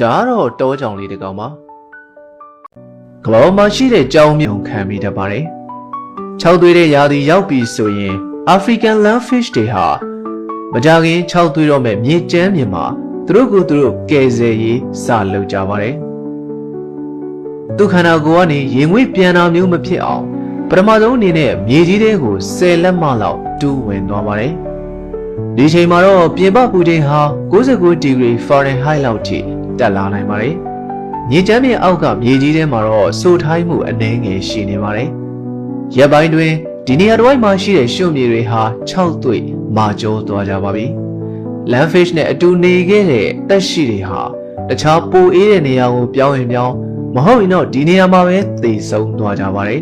ဒါကတော့တောကြောင်လေးတစ်ကောင်ပါကမ္ဘာပေါ်မှာရှိတဲ့ကြောင်မြုံခံမိတတ်ပါတယ်ခြောက်သွေးတဲ့ရာသီရောက်ပြီဆိုရင် African lungfish တွေဟာမကြခင်ခြောက်သွေးတော့မဲ့မြေကျန်းမြေမှာသူတို့ကိုယ်သူတို့ကယ်ဆယ်ရေးစလုပ်ကြပါတယ်သူခန္ဓာကိုယ်ကနေရင်ငွေ့ပြန်တာမျိုးမဖြစ်အောင်ပထမဆုံးအနေနဲ့မြေကြီးတဲကို10လက်မလောက်တူးဝင်သွားပါတယ်ဒီချိန်မှာတော့ပြင်ပပူချိန်ဟာ69ဒီဂရီ Fahrenheit လောက်ထိ တက်လာနိုင်ပါတယ်မြေကျန်းမြေအောက်ကမြေကြီးထဲမှာတော့စိုထိုင်းမှုအနှဲငယ်ရှိနေပါတယ်ရက်ပိုင်းတွင်ဒီနေရာတစ်ဝိုက်မှာရှိတဲ့ရွှံ့မြေတွေဟာ6သွေ့မာကျောသွားကြပါပြီ Landfish နဲ့အတူနေခဲ့တဲ့တက်ရှိတွေဟာတခြားပိုအေးတဲ့နေရာကိုပြောင်းရင်ပြောင်းမဟုတ်ရင်တော့ဒီနေရာမှာပဲသေဆုံးသွားကြပါတယ်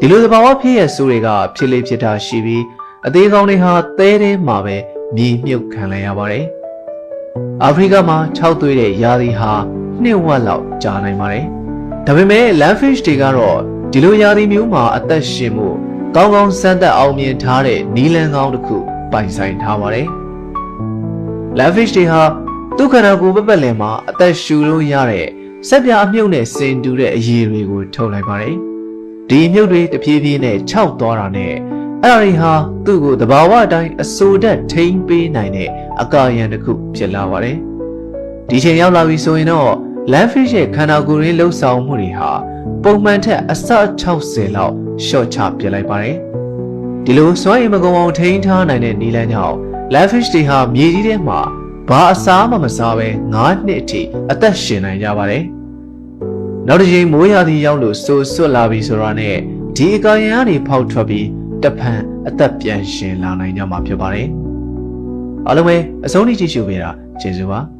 ဒီလိုသဘာဝဖြစ်ရဲ့ဆိုးတွေကဖြစ်လေဖြစ်တာရှိပြီးအသေးကောင်းတွေဟာသဲထဲမှာပဲမြေမြုပ်ခံလိုက်ရပါတယ် အာဖရိကမှာ6သွေးတဲ့ယာသီဟာနှစ်ဝက်လောက်ကြာနိုင်ပါတယ်ဒါပေမဲ့ Landfish တွေကတော့ဒီလိုယာသီမျိုးမှာအသက်ရှင်မှုကောင်းကောင်းစမ်းသပ်အောင်မြင်ထားတဲ့နီလန်ကောင်းတစ်ခုပိုင်ဆိုင်ထားပါတယ် Lavish တွေဟာသူ့ခန္ဓာကိုယ်ပက်ပက်လင်မှာအသက်ရှူလို့ရတဲ့စက်ပြာအမြုပ်နဲ့စင်တူတဲ့အရည်တွေကိုထုတ်လိုက်ပါတယ်။ဒီအမြုပ်တွေတဖြည်းဖြည်းနဲ့ခြောက်သွားတာနဲ့အဲ့ဒါတွေဟာသူ့ကိုတဘာဝအတိုင်းအစိုးတက်ထိမ့်ပေးနိုင်တဲ့ အကာယံတစ်ခုဖြစ်လာပါတယ်။ဒီချိန်ရောက်လာပြီဆိုရင်တော့ Lavish ရဲ့ခန္ဓာကိုယ်ရင်းလှုပ်ဆောင်မှုတွေဟာပုံမှန်ထက်အဆ60လောက်ရှော့ချပြလိုက်ပါတယ်။ဒီလိုစွမ်းရည်မကုံအောင်ထိန်းထားနိုင်တဲ့နီလန်းကြောင့် Lavish တွေဟာမြေကြီးထဲမှာဘာအစားမှမစားပဲ9နှစ်အထိအသက်ရှင်နိုင်ကြပါတယ်။နောက်တစ်ချိန်မိုးရာသီရောက်လို့စိုးဆွတ်လာပြီဆိုတာနဲ့ဒီအကာရန်ကနေဖောက်ထွက်ပြီးတဖန်အသက်ပြန်ရှင်လာနိုင်ကြမှာဖြစ်ပါတယ်။ အားလုံးပဲအဆုံးထိကြည့်ရှုပေးတာကျေးဇူးပါ။